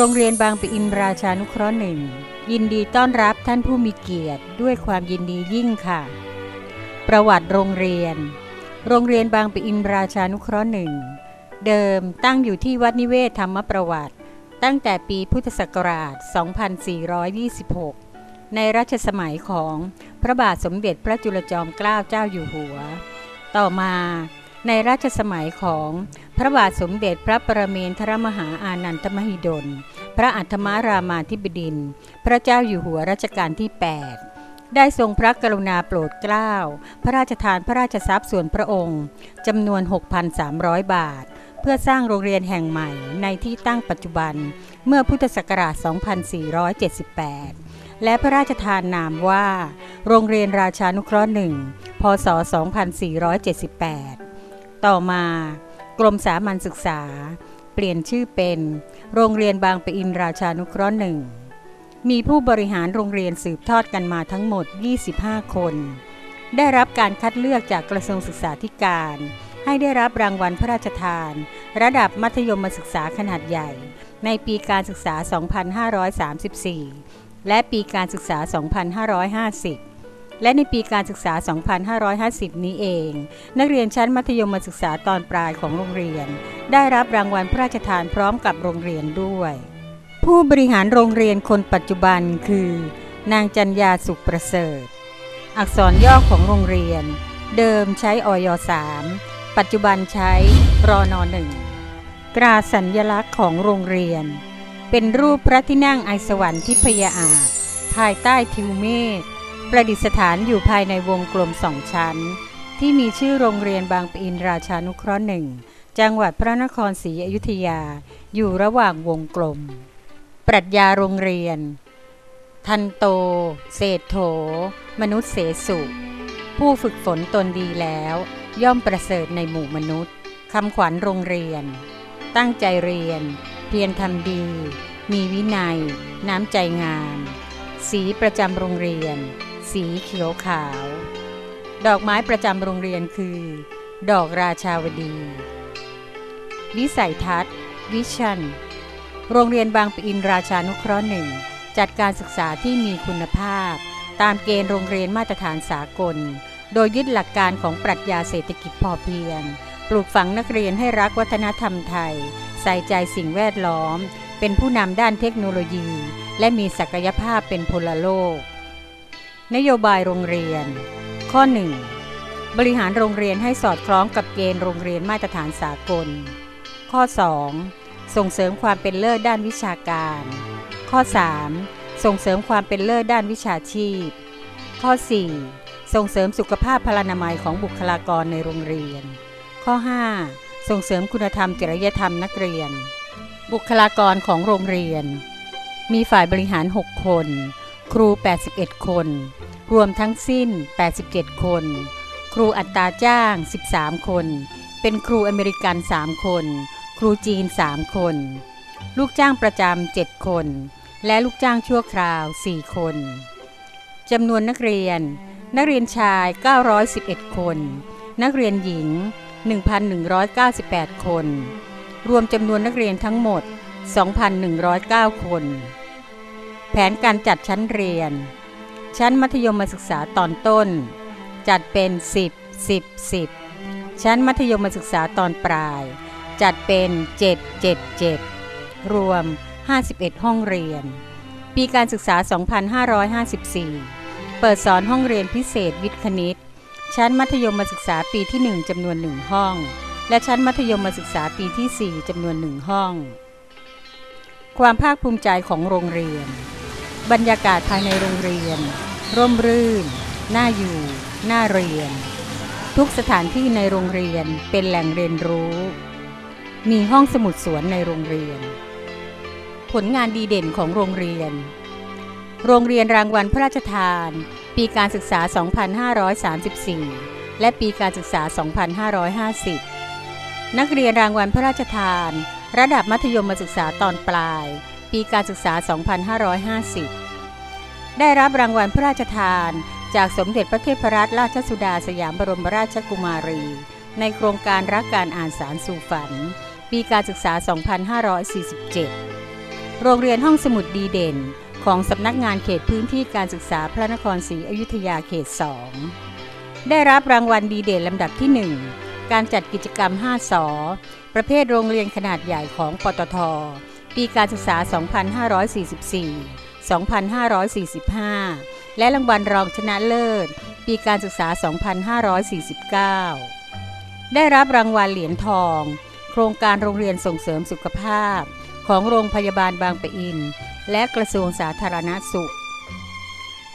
โรงเรียนบางปะอินราชานุเคราะห์หนึ่งยินดีต้อนรับท่านผู้มีเกียรติด้วยความยินดียิ่งค่ะ ประวัติโรงเรียน โรงเรียนบางปะอินราชานุเคราะห์หนึ่งเดิมตั้งอยู่ที่วัดนิเวศธรรมประวัติ ตั้งแต่ปีพุทธศักราช 2426 ในรัชสมัยของพระบาทสมเด็จพระจุลจอมเกล้าเจ้าอยู่หัว ต่อมา ในรัชสมัยของพระบาทสมเด็จพระประเมนทรมหาอานันทมหิดล พระอัฏฐมารามาธิบดิน พระเจ้าอยู่หัวรัชกาลที่ 8 ได้ทรงพระกรุณาโปรดเกล้า พระราชทานพระราชทรัพย์ส่วนพระองค์จำนวน 6,300 บาท เพื่อสร้างโรงเรียนแห่งใหม่ในที่ตั้งปัจจุบันเมื่อพุทธศักราช 2478และพระราชทานนามว่า โรงเรียนราชานุเคราะห์หนึ่ง พศ 2478 ต่อมากรมสามัญศึกษา เปลี่ยนชื่อเป็น โรงเรียนบางปะอินราชานุเคราะห์หนึ่งมีผู้บริหารโรงเรียนสืบทอดกันมาทั้งหมด 25 คน ได้รับการคัดเลือกจากกระทรวงศึกษาธิการ ให้ได้รับรางวัลพระราชทาน ระดับมัธยมศึกษาขนาดใหญ่ ในปีการศึกษา 2534 และปีการศึกษา 2550 และในปีการศึกษา 2550 นี้เอง นักเรียนชั้นมัธยมศึกษาตอนปลายของโรงเรียน ได้รับรางวัลพระราชทานพร้อมกับโรงเรียนด้วย ผู้บริหารโรงเรียนคนปัจจุบันคือ นางจัญญาสุขประเสริฐ อักษรย่อของโรงเรียน เดิมใช้อย 3 ปัจจุบันใช้รอนหนึ่งตราสัญญลักษณ์ของโรงเรียน เป็นรูปพระที่นั่งไอสวรรค์ทิพยอาจภายใต้ทิวเมฆ ประดิษฐานอยู่ภายในวงกลมสองชั้น ที่มีชื่อโรงเรียนบางปะอินราชานุเคราะห์หนึ่งจังหวัดพระนครศรีอยุธยาอยู่ระหว่างวงกลม ปรัชญาโรงเรียน ทันโต เศรษโถ มนุษย์เสสุ ผู้ฝึกฝนตนดีแล้ว ย่อมประเสริฐในหมู่มนุษย์คำขวัญโรงเรียน ตั้งใจเรียน เพียรทำดี มีวินัย น้ำใจงาม สีประจำโรงเรียน สีเขียวขาว ดอกไม้ประจำโรงเรียนคือ ดอกราชาวดี วิสัยทัศน์ วิชันโรงเรียนบางปะอินราชานุเคราะห์หนึ่งจัดการศึกษาที่มีคุณภาพ ตามเกณฑ์โรงเรียนมาตรฐานสากล โดยยึดหลักการของปรัชญาเศรษฐกิจพอเพียง ปลูกฝังนักเรียนให้รักวัฒนธรรมไทย ใส่ใจสิ่งแวดล้อม เป็นผู้นำด้านเทคโนโลยี และมีศักยภาพเป็นพลโลก นโยบายโรงเรียน ข้อ 1. บริหารโรงเรียนให้สอดคล้องกับเกณฑ์โรงเรียนมาตรฐานสากล ข้อ 2. ส่งเสริมความเป็นเลิศด้านวิชาการ ข้อ 3. ส่งเสริมความเป็นเลิศด้านวิชาชีพ ข้อ 4. ส่งเสริมสุขภาพพลานามัยของบุคลากรในโรงเรียน ข้อ 5. ส่งเสริมคุณธรรมจริยธรรมนักเรียน บุคลากรของโรงเรียน มีฝ่ายบริหาร 6 คน ครู 81 คน รวมทั้งสิ้น 87 คน ครูอัตราจ้าง 13 คน เป็นครูอเมริกัน 3 คน ครูจีน 3 คน ลูกจ้างประจำ 7 คน และลูกจ้างชั่วคราว 4 คน จำนวนนักเรียน นักเรียนชาย 911 คน นักเรียนหญิง 1,198 คน รวมจำนวนนักเรียนทั้งหมด 2,109 คน แผนการจัดชั้นเรียน ชั้นมัธยมศึกษาตอนต้น จัดเป็น 10 10 10 ชั้นมัธยมศึกษาตอนปลาย จัดเป็น 7 7 7 รวม 51 ห้องเรียน ปีการศึกษา 2554 เปิดสอนห้องเรียนพิเศษวิทย์คณิต ชั้นมัธยมศึกษาปีที่ 1จำนวนหนึ่งห้อง และชั้นมัธยมศึกษาปีที่ 4จำนวนหนึ่งห้อง ความภาคภูมิใจของโรงเรียนบรรยากาศภายในโรงเรียน ร่มรื่น น่าอยู่ น่าเรียน ทุกสถานที่ในโรงเรียนเป็นแหล่งเรียนรู้ มีห้องสมุดสวนในโรงเรียน ผลงานดีเด่นของโรงเรียน โรงเรียนรางวัลพระราชทาน ปีการศึกษา 2534 และปีการศึกษา 2550 นักเรียนรางวัลพระราชทาน ระดับมัธยมศึกษาตอนปลาย ปีการศึกษา 2550 ได้รับรางวัลพระราชทาน จากสมเด็จพระเทพรัตนราชสุดาสยามบรมราชกุมารี ในโครงการรักการอ่านสารสู่ฝัน ปีการศึกษา 2547 โรงเรียนห้องสมุดดีเด่น ของสำนักงานเขตพื้นที่การศึกษาพระนครศรีอยุธยาเขต 2 ได้รับรางวัลดีเด่นลำดับที่ 1 การจัดกิจกรรม 5 สอ ประเภทโรงเรียนขนาดใหญ่ของปตท ปีการศึกษา 2544 2545 และรางวัลรองชนะเลิศ ปีการศึกษา 2549 ได้รับรางวัลเหรียญทอง โครงการโรงเรียนส่งเสริมสุขภาพ ของโรงพยาบาลบางปะอิน และกระทรวงสาธารณสุข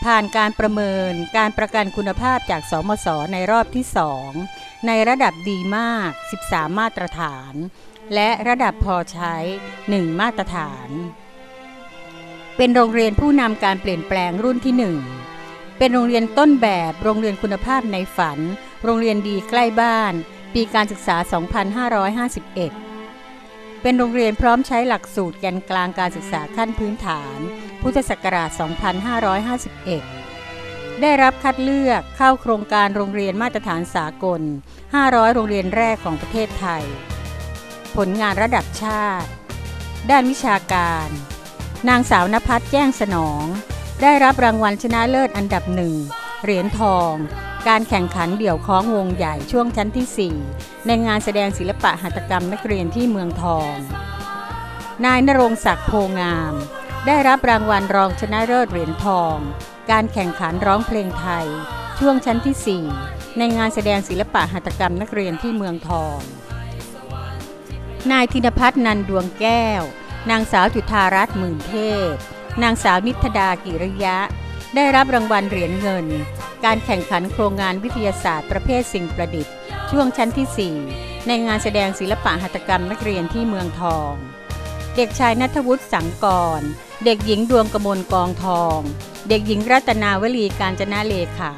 ผ่านการประเมินการประกันคุณภาพจากสมศในรอบที่ 2 ในระดับดีมาก 13 มาตรฐาน และระดับพอใช้ 1 มาตรฐาน เป็นโรงเรียนผู้นำการเปลี่ยนแปลงรุ่นที่1เป็นโรงเรียนต้นแบบ โรงเรียนคุณภาพในฝัน โรงเรียนดีใกล้บ้าน ปีการศึกษา 2551 เป็นโรงเรียนพร้อมใช้หลักสูตรแกนกลางการศึกษาขั้นพื้นฐาน พุทธศักราช 2551 ได้รับคัดเลือกเข้าโครงการโรงเรียนมาตรฐานสากล 500 โรงเรียนแรกของประเทศไทย ผลงานระดับชาติ ด้านวิชาการ นางสาวนภัสแจ้งสนอง ได้รับรางวัลชนะเลิศอันดับหนึ่งเหรียญทอง การแข่งขันเดี่ยวคล้องวงใหญ่ช่วงชั้นที่ 4 ในงานแสดงศิลปะหัตถกรรมนักเรียนที่เมืองทอง นายนรงศักดิ์โพงาม ได้รับรางวัลรองชนะเลิศเหรียญทอง การแข่งขันร้องเพลงไทย ช่วงชั้นที่ 4 ในงานแสดงศิลปะหัตถกรรมนักเรียนที่เมืองทอง นายธินพัฒน์นันดวงแก้ว นางสาวจุธารัตน์หมื่นเทพ นางสาวนิธดากิริยะ ได้รับรางวัลเหรียญเงิน การแข่งขันโครงงานวิทยาศาสตร์ประเภทสิ่งประดิษฐ์ ช่วงชั้นที่ 4 ในงานแสดงศิลปะหัตถกรรมนักเรียนที่เมืองทอง เด็กชายนัทวุฒิสังกร เด็กหญิงดวงกมลกองทอง เด็กหญิงรัตนาวลีการจนาเลขา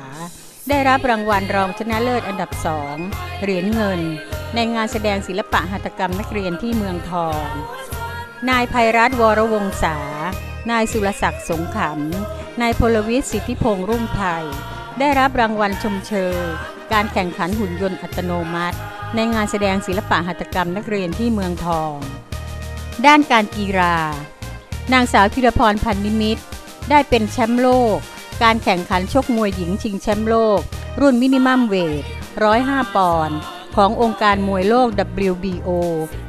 ได้รับรางวัลรองชนะเลิศอันดับสองเหรียญเงิน ในงานแสดงศิลปะหัตถกรรมนักเรียนที่เมืองทอง นายภัยรัตน์วรวงศา นายสุรศักดิ์สงขำนายพลวิทย์สิทธิพงษ์รุ่งไทยได้รับรางวัลชมเชย การแข่งขันหุ่นยนต์อัตโนมัติ ในงานแสดงศิลปะหัตถกรรมนักเรียนที่เมืองทอง ด้านการกีฬา นางสาวธีรพรพันนิมิตรได้เป็นแชมป์โลก การแข่งขันชกมวยหญิงชิงแชมป์โลก รุ่นมินิมัมเวท 105 ปอนด์ขององค์การมวยโลก WBO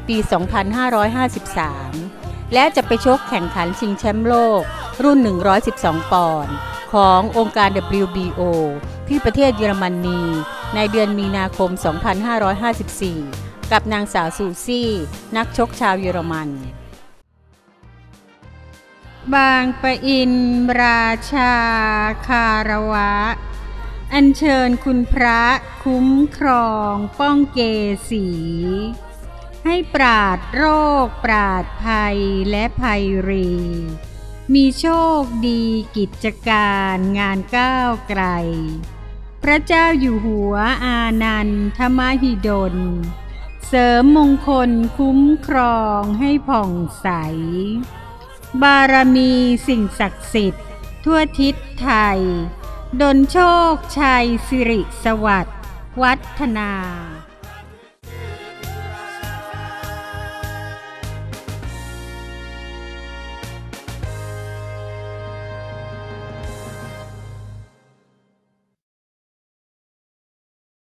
ปี 2553 และจะไปชกแข่งขันชิงแชมป์โลก รุ่น 112 ปอนด์ขององค์การ WBO ที่ประเทศเยอรมนี ในเดือนมีนาคม 2554 กับนางสาวซูซี่ นักชกชาวเยอรมัน บางปะอินราชาคารวะ อัญเชิญคุณพระคุ้มครองป้องเกสี ให้ปราดโรค ปราดภัยและภัยรี มีโชคดีกิจการงานก้าวไกล พระเจ้าอยู่หัวอานันทมหิดล เสริมมงคลคุ้มครองให้ผ่องใส บารมีสิ่งศักดิ์สิทธิ์ ทั่วทิศไทย ดลโชคชัยสิริสวัสดิ์วัฒนา